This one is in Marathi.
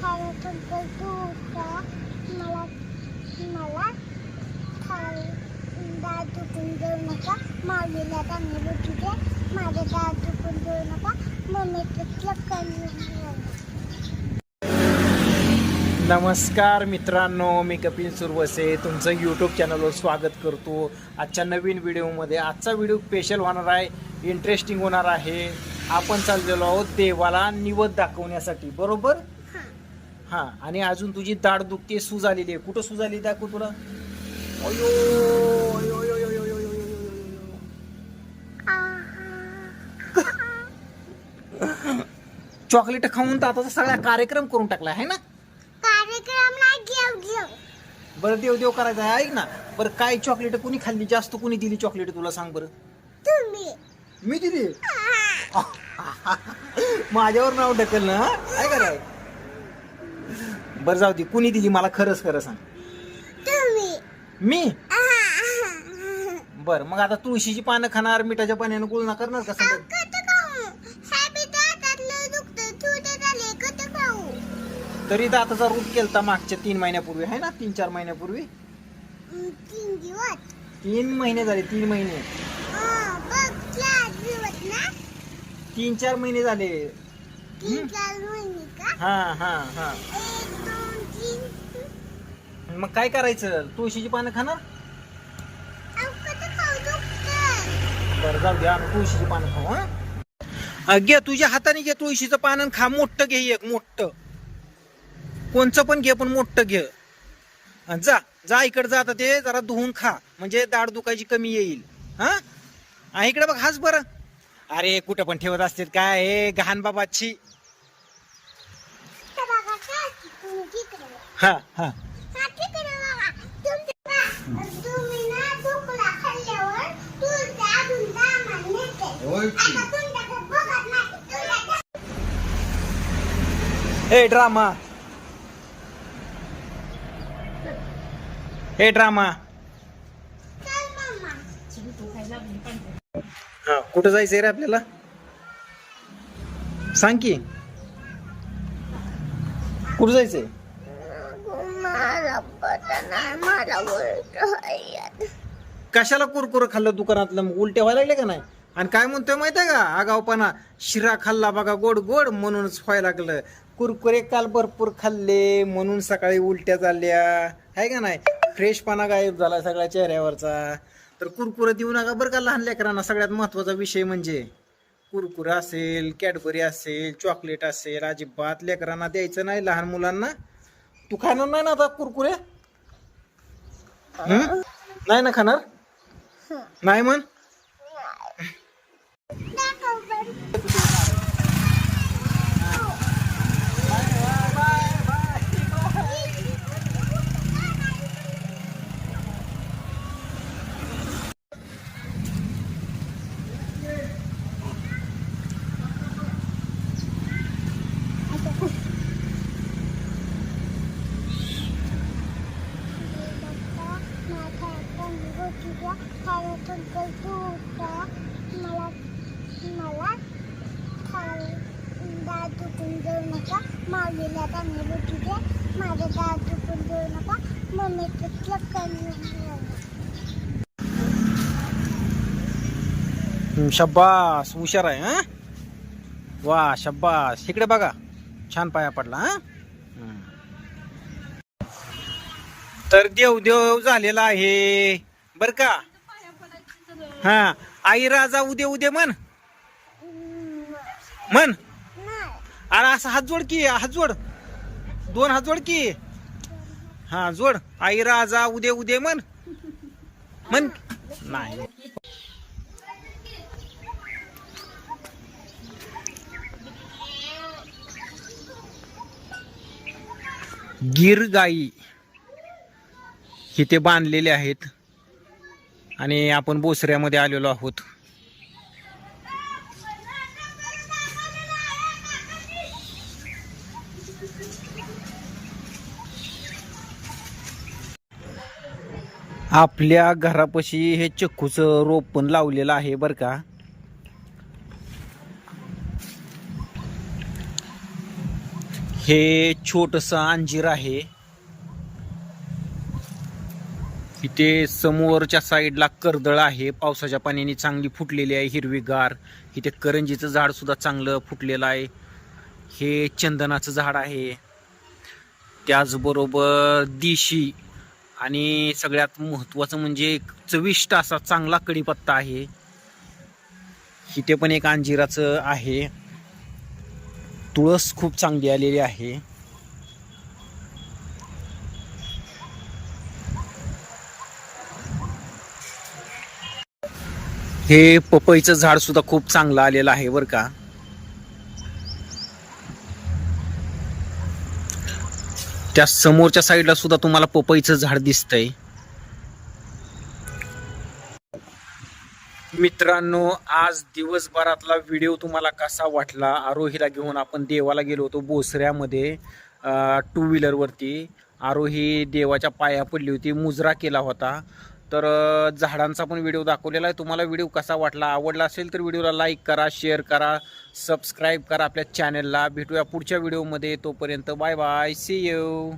खायला तुमचं दूध मला मला खाय दात दुखून देऊ नका माऊलीला चांगली बुद्धी दे माझं दात दुखून देऊ नका मम्मीचं चक्कर नमस्कार मित्रांनो मी कपिल सुरवसे. तुमचं यूट्यूब चॅनलवर स्वागत करतो. आजच्या नवीन व्हिडिओमध्ये आजचा व्हिडिओ स्पेशल होणार आहे. इंटरेस्टिंग होणार आहे. आपण चाललेलो आहोत देवाला निवद दाखवण्यासाठी बरोबर? हां. आणि अजून तुझी दाढ दुखते सूज आलेली आहे. कुठं सूज आली दाखव तुला अयो अयो, अयो, अयो, अयो, अयो, अयो, अयो, अयो. चॉकलेट खाऊन तर आता सगळा कार्यक्रम करून टाकला आहे ना? बरं देव देव करायचं आहे ऐक ना. बरं काय चॉकलेट कुणी खाल्ली? जास्त कुणी दिली चॉकलेट तुला सांग बरं. मी दिली? माझ्यावर नाव ढकल ना काय कराय बरं जाऊ दे. कुणी दिली मला खरंच खरं सांग. मी? बर मग आता तुळशीची पानं खाणार मिठाच्या पाण्यानं गुळणा करणार का सांग तरी दाताचा रूप केलता मागच्या तीन महिन्यापूर्वी आहे ना? तीन चार महिन्यापूर्वी? तीन महिने झाले तीन महिने हा, बघ चार दिवस ना तीन चार महिने झाले. तीन चार महिने का? हा हा हा. एक दोन तीन. मग काय करायचं? तुळशीची पानं खाणार? अहो, खाऊ बरं जाऊ द्या तुळशीची पानं खाऊ हा? अ, घे तुझ्या हाताने घे तुळशीचं पानं आणि खा. मोठं घे एक मोठं. कोणचं पण घे पण मोठं घे. जा जा इकडे जा आता ते जरा धुवून खा. म्हणजे दाढ दुखायची कमी येईल. हा? इकडे बघ हाच बरं. अरे कुठं पण ठेवत असतील काय? हे घाण बाबाची. हा हा. हा तुमच्या तुम्ही ना ढोकळा खाल्ल्यावर तुझ्या अजून दामन नेते आता तुमच्याकडे बघत नाही तुमच्या ए ड्रामा ए ड्रामा चल मम्मा हा कुठं जायचंय रे आपल्याला? सांग की. कुठं जायचंय? कशाला कुरकुर खाल्लं दुकानातलं? मग उलट्या व्हायला लागले का नाही? आणि काय म्हणतोय माहिती आहे का? आगावपणा शिरा खाल्ला बघा गोड गोड म्हणूनच व्हायला लागलं. कुरकुरे काल भरपूर खाल्ले म्हणून सकाळी उलट्या चालल्या आहे का नाही? फ्रेशपणा गायब झाला सगळ्या चेहऱ्यावरचा. तर कुरकुरे देऊ नका बरं का लहान लेकरांना. सगळ्यात महत्त्वाचा विषय म्हणजे कुरकुरे असेल कॅडबरी असेल चॉकलेट असेल अजिबात लेकरांना द्यायचं नाही लहान मुलांना. तू खाणार नाही ना आता कुरकुरे? नाही ना खाणार? नाही म्हण दाखव बरं. खायला तुमचं दूध मला मला खाय दात दुखून देऊ नका माऊलीला चांगली बुद्धी दे माझं दात दुखून देऊ नका. राहिलं. हम्म, शब्बास हुशार आहे हा? वा शब्बास. इकडे बघा. छान पाया पडला हा. तर देव देव झालेला आहे. बर का? हा. आई राजा उद्या उद्या म्हण. म्हण. अरे असं हात जोड की हात जोड. दोन हात जोड की. हा जोड. आई राजा उदे उदे म्हण. म्हण. नाही. गिर गाई इथे बांधलेले आहेत. आणि आपण बोसऱ्यामध्ये आलेलो आहोत. आपल्या घरापाशी हे चक्कूचं रोप पण लावलेलं आहे बरं का. हे छोटस अंजीर आहे. इथे समोरच्या साईडला कर्दळ आहे. पावसाच्या पाण्याने चांगली फुटलेली आहे हिरवीगार. इथे करंजीचं झाड सुद्धा चांगलं फुटलेलं आहे. हे चंदनाचं झाड आहे. त्याचबरोबर दिशी आणि सगळ्यात महत्त्वाचं म्हणजे चविष्ट असा चांगला कडीपत्ता आहे. इथे पण एक अंजिराचं आहे. तुळस खूप चांगली आलेली आहे. हे पपईचं झाड सुद्धा खूप चांगलं आलेलं आहे बरं का. त्या समोरच्या साईडला सुद्धा तुम्हाला पपईचं झाड दिसतंय. मित्रांनो आज दिवसभरातला व्हिडिओ तुम्हाला कसा वाटला आरोहीला घेऊन आपण देवाला गेलो होतो बोसऱ्यामध्ये टू व्हीलरवरती आरोही देवाच्या पाया पडली होती मुजरा केला होता. तर झाडांचा पण व्हिडिओ दाखवलेला आहे. तुम्हाला व्हिडिओ कसा वाटला आवडला असेल तर व्हिडिओला लाईक करा शेअर करा सबस्क्राईब करा आपल्या चॅनलला भेटूया पुढच्या व्हिडिओमध्ये तोपर्यंत बाय बाय सी यू